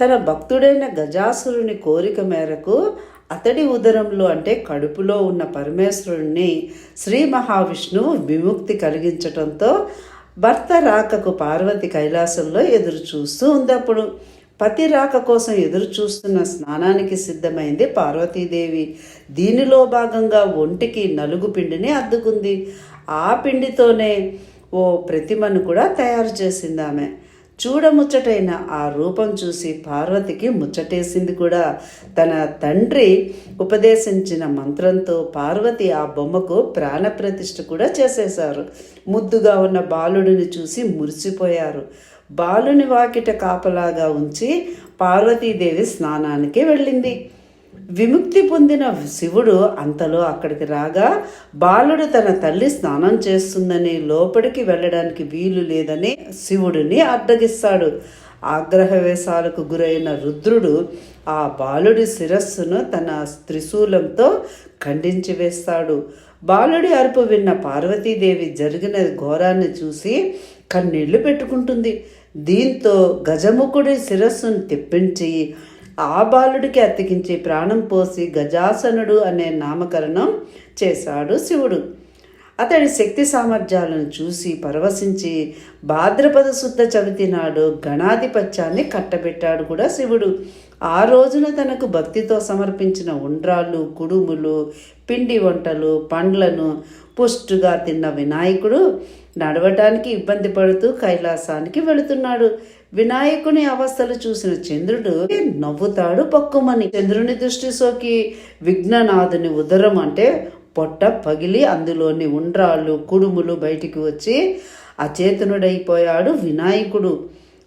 తన భక్తుడైన గజాసురుని కోరిక మేరకు అతడి ఉదరంలో అంటే కడుపులో ఉన్న పరమేశ్వరుణ్ణి శ్రీ మహావిష్ణువు విముక్తి కలిగించటంతో భర్త రాకకు పార్వతి కైలాసంలో ఎదురు చూస్తూ ఉంది. అప్పుడు పతి రాక కోసం ఎదురు చూస్తున్న స్నానానికి సిద్ధమైంది పార్వతీదేవి. దీనిలో భాగంగా ఒంటికి నలుగు పిండిని అద్దుకుంది. ఆ పిండితోనే ఓ ప్రతిమను కూడా తయారు చేసింది ఆమె. చూడముచ్చటైన ఆ రూపం చూసి పార్వతికి ముచ్చటేసింది కూడా. తన తండ్రి ఉపదేశించిన మంత్రంతో పార్వతి ఆ బొమ్మకు ప్రాణప్రతిష్ఠ కూడా చేసేశారు. ముద్దుగా ఉన్న బాలుడిని చూసి మురిసిపోయారు. బాలుని వాకిట కాపలాగా ఉంచి పార్వతీదేవి స్నానానికి వెళ్ళింది. విముక్తి పొందిన శివుడు అంతలో అక్కడికి రాగా బాలుడు తన తల్లి స్నానం చేస్తుందని లోపలికి వెళ్ళడానికి వీలు లేదని శివుడిని అడ్డగిస్తాడు. ఆగ్రహవేశాలకు గురైన రుద్రుడు ఆ బాలుడి శిరస్సును తన త్రిశూలంతో ఖండించి వేస్తాడు. బాలుడి అరుపు విన్న పార్వతీదేవి జరిగిన ఘోరాన్ని చూసి కన్నీళ్ళు పెట్టుకుంటుంది. దీంతో గజముఖుడి శిరస్సును తెప్పించి ఆ బాలుడికి అతికించి ప్రాణం పోసి గజాసనుడు అనే నామకరణం చేశాడు శివుడు. అతడి శక్తి సామర్థ్యాలను చూసి పరవశించి భాద్రపద శుద్ధ చవితి నాడు గణాధిపత్యాన్ని కట్టబెట్టాడు కూడా శివుడు. ఆ రోజున తనకు భక్తితో సమర్పించిన ఉండ్రాళ్ళు కుడుములు పిండి వంటలు పండ్లను పుష్టుగా తిన్న వినాయకుడు నడవటానికి ఇబ్బంది పడుతూ కైలాసానికి వెళుతున్నాడు. వినాయకుని అవస్థలు చూసిన చంద్రుడు నవ్వుతాడు పక్కుమని. చంద్రుని దృష్టి సోకి విఘ్ననాథుని ఉదరం అంటే పొట్ట పగిలి అందులోని ఉండ్రాళ్ళు కుడుములు బయటికి వచ్చి అచేతనుడైపోయాడు వినాయకుడు.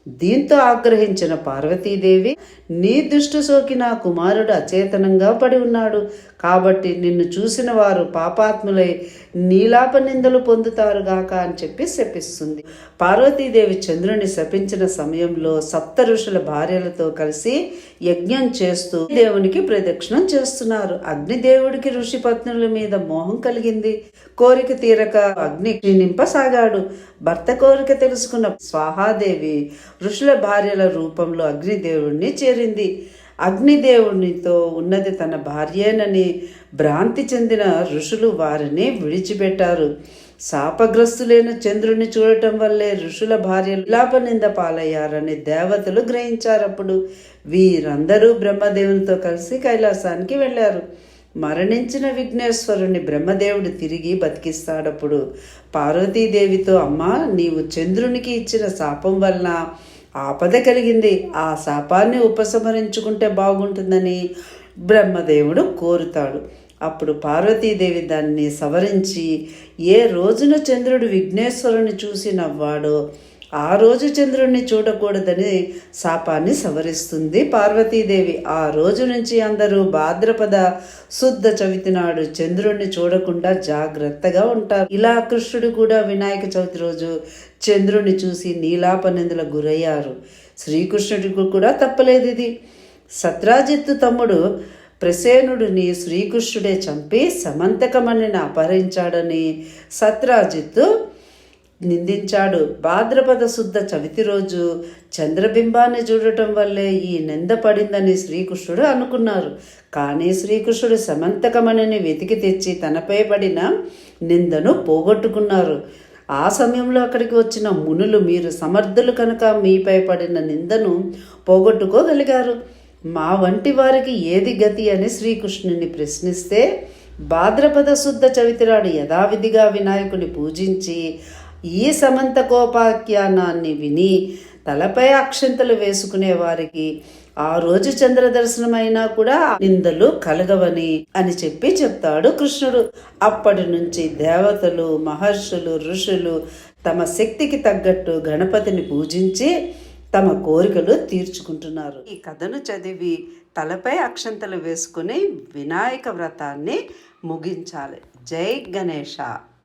దీంతో ఆగ్రహించిన పార్వతీదేవి నీ దృష్టి సోకి నా కుమారుడు అచేతనంగా పడి ఉన్నాడు. కాబట్టి నిన్ను చూసిన వారు పాపాత్ములై నీలాప నిందలు పొందుతారుగాక అని చెప్పి శపిస్తుంది. పార్వతీదేవి చంద్రుని శపించిన సమయంలో సప్త ఋషుల భార్యలతో కలిసి యజ్ఞం చేస్తూ దేవునికి ప్రదక్షిణం చేస్తున్నారు. అగ్నిదేవుడికి ఋషి పత్నుల మీద మోహం కలిగింది. కోరిక తీరక అగ్ని నింపసాగాడు భర్త కోరిక తెలుసుకున్న స్వాహాదేవి ఋషుల భార్యల రూపంలో అగ్నిదేవుడిని చేరింది. అగ్నిదేవునితో ఉన్నది తన భార్యేనని భ్రాంతి చెందిన ఋషులు వారిని విడిచిపెట్టారు. శాపగ్రస్తులైన చంద్రుని చూడటం వల్లే ఋషుల భార్యలు లాపనింద పాలయ్యారని దేవతలు గ్రహించారప్పుడు వీరందరూ బ్రహ్మదేవునితో కలిసి కైలాసానికి వెళ్ళారు. మరణించిన విఘ్నేశ్వరుని బ్రహ్మదేవుడు తిరిగి బతికిస్తాడప్పుడు పార్వతీదేవితో అమ్మా నీవు చంద్రునికి ఇచ్చిన శాపం వలన ఆపద కలిగింది. ఆ శాపాన్ని ఉపసంహరించుకుంటే బాగుంటుందని బ్రహ్మదేవుడు కోరుతాడు. అప్పుడు పార్వతీదేవి దాన్ని సవరించి ఏ రోజున చంద్రుడు విఘ్నేశ్వరుని చూసి నవ్వాడో ఆ రోజు చంద్రుణ్ణి చూడకూడదని శాపాన్ని సవరిస్తుంది పార్వతీదేవి. ఆ రోజు నుంచి అందరూ భాద్రపద శుద్ధ చవితి నాడు చంద్రుణ్ణి చూడకుండా జాగ్రత్తగా ఉంటారు. ఇలా కృష్ణుడు కూడా వినాయక చవితి రోజు చంద్రుణ్ణి చూసి నీలాపనిందులకు గురయ్యారు. శ్రీకృష్ణుడికి కూడా తప్పలేదు ఇది. సత్రాజిత్తు తమ్ముడు ప్రసేనుడిని శ్రీకృష్ణుడే చంపి సమంతకమణిని అపహరించాడని సత్రాజిత్తు నిందించాడు. భాద్రపద శుద్ధ చవితి రోజు చంద్రబింబాన్ని చూడటం వల్లే ఈ నింద పడిందని శ్రీకృష్ణుడు అనుకున్నారు. కానీ శ్రీకృష్ణుడు సమంతకమణిని వెతికి తెచ్చి తనపై పడిన నిందను పోగొట్టుకున్నారు. ఆ సమయంలో అక్కడికి వచ్చిన మునులు మీరు సమర్థులు కనుక మీపై పడిన నిందను పోగొట్టుకోగలిగారు. మా వంటి వారికి ఏది గతి అని శ్రీకృష్ణుని ప్రశ్నిస్తే భాద్రపద శుద్ధ చవితినాడు యథావిధిగా వినాయకుని పూజించి ఈ సమంత కోపాఖ్యానాన్ని విని తలపై అక్షింతలు వేసుకునే వారికి ఆ రోజు చంద్ర దర్శనమైనా కూడా నిందలు కలగవని అని చెప్పి చెప్తాడు కృష్ణుడు. అప్పటి నుంచి దేవతలు మహర్షులు ఋషులు తమ శక్తికి తగ్గట్టు గణపతిని పూజించి తమ కోరికలు తీర్చుకుంటున్నారు. ఈ కథను చదివి తలపై అక్షంతలు వేసుకుని వినాయక వ్రతాన్ని ముగించాలి. జై గణేష